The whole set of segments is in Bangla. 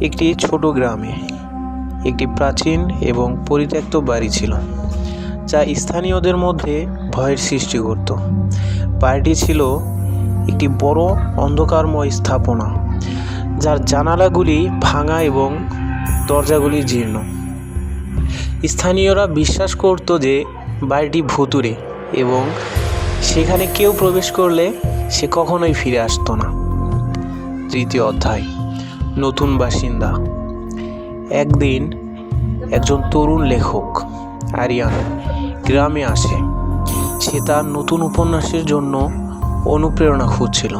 একটি ছোট গ্রামে একটি প্রাচীন এবং পরিত্যক্ত বাড়ি ছিল, যা স্থানীয়দের মধ্যে ভয়ের সৃষ্টি করত। বাড়িটি ছিল একটি বড় অন্ধকারময় স্থাপনা, যার জানালাগুলি ভাঙা এবং দরজাগুলি জীর্ণ। স্থানীয়রা বিশ্বাস করত যে বাড়িটি ভুতুরে এবং সেখানে কেউ প্রবেশ করলে সে কখনোই ফিরে আসতো না। তৃতীয় অধ্যায়। নতুন বাসিন্দা। একদিন একজন তরুণ লেখক আরিয়ান গ্রামে আসে। সে তার নতুন উপন্যাসের জন্য অনুপ্রেরণা খুঁজছিল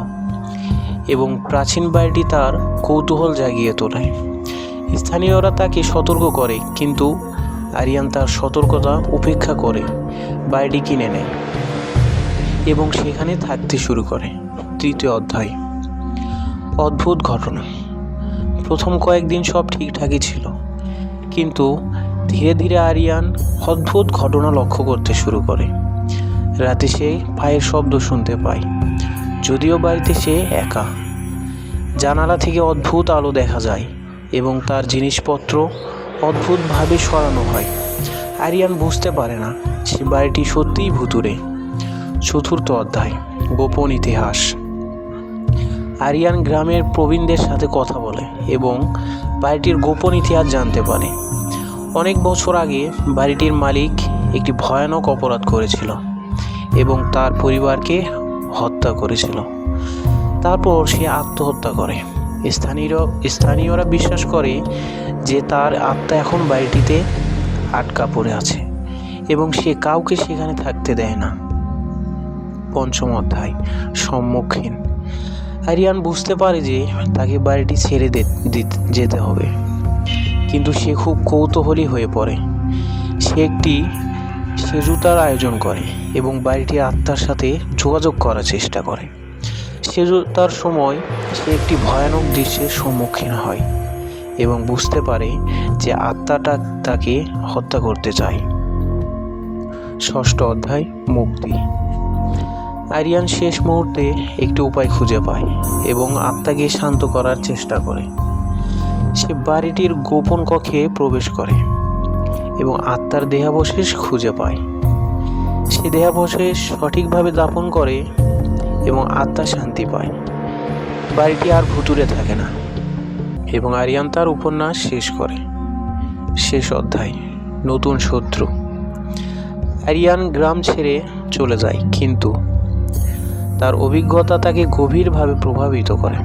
এবং প্রাচীন বাড়িটি তার কৌতূহল জাগিয়ে তোলে। স্থানীয়রা তাকে সতর্ক করে, কিন্তু আরিয়ান তার সতর্কতা উপেক্ষা করে বাড়িটি কিনে নেয় এবং সেখানে থাকতে শুরু করে। তৃতীয় অধ্যায়। অদ্ভুত ঘটনা। প্রথম কয়েকদিন সব ঠিকঠাকই ছিল। কিন্তু ধীরে ধীরে আরিয়ান অদ্ভুত ঘটনা লক্ষ্য করতে শুরু করে। রাতে সে পায়ের শব্দ শুনতে পায়, যদিও বাড়িতে সে একা। জানালা থেকে অদ্ভুত আলো দেখা যায় এবং তার জিনিসপত্র অদ্ভুতভাবে সরানো হয়। আরিয়ান বুঝতে পারে না সে বাড়িটি সত্যিই ভুতুরে চতুর্থ অধ্যায়, গোপন ইতিহাস। আরিয়ান গ্রামের প্রবীণদের সাথে কথা বলে এবং বাড়িটির গোপন ইতিহাস জানতে পারে। অনেক বছর আগে বাড়িটির মালিক একটি ভয়ানক অপরাধ করেছিল এবং তার পরিবারকে হত্যা করেছিল। তারপর সে আত্মহত্যা করে। স্থানীয় স্থানীয়রা বিশ্বাস করে যে তার আত্মা এখন বাড়িটিতে আটকা পড়ে আছে এবং সে কাউকে সেখানে থাকতে দেয় না। পঞ্চম অধ্যায়, সম্মুখীন। আরিয়ান বুঝতে পারে যে তাকে বাড়িটি ছেড়ে যেতে হবে। কিন্তু সে খুব কৌতূহলী হয়ে পড়ে। সে একটি সেজুতার আয়োজন করে এবং বাড়িটির আত্মার সাথে যোগাযোগ করার চেষ্টা করে। সেজুতার সময় সে একটি ভয়ানক দৃশ্যের সম্মুখীন হয় এবং বুঝতে পারে যে আত্মাটা তাকে হত্যা করতে চায়। ষষ্ঠ অধ্যায়, মুক্তি। আরিয়ান শেষ মুহূর্তে একটি উপায় খুঁজে পায় এবং আত্মাকে শান্ত করার চেষ্টা করে। সে বাড়িটির গোপন কক্ষে প্রবেশ করে এবং আত্মার দেহাবশেষ খুঁজে পায়। সে দেহাবশেষ সঠিকভাবে দাপন করে এবং আত্মা শান্তি পায়। বাড়িটি আর ভুতুরে থাকে না এবং আরিয়ান তার উপন্যাস শেষ করে। শেষ অধ্যায়, নতুন শত্রু। আরিয়ান গ্রাম ছেড়ে চলে যায়, কিন্তু তার অভিজ্ঞতা তাকে গভীরভাবে প্রভাবিত করে।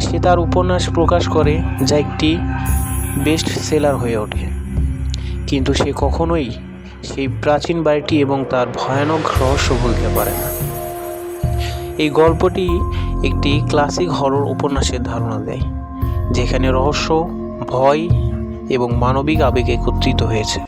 সে তার উপন্যাস প্রকাশ করে, যা একটি বেস্ট সেলার হয়ে ওঠে। কিন্তু সে কখনোই সেই প্রাচীন বাড়িটি এবং তার ভয়ানক রহস্য ভুলতে পারে না। এই গল্পটি একটি ক্লাসিক হরর উপন্যাসের ধারণা দেয়, যেখানে রহস্য, ভয় এবং মানবিক আবেগ একত্রিত হয়েছে।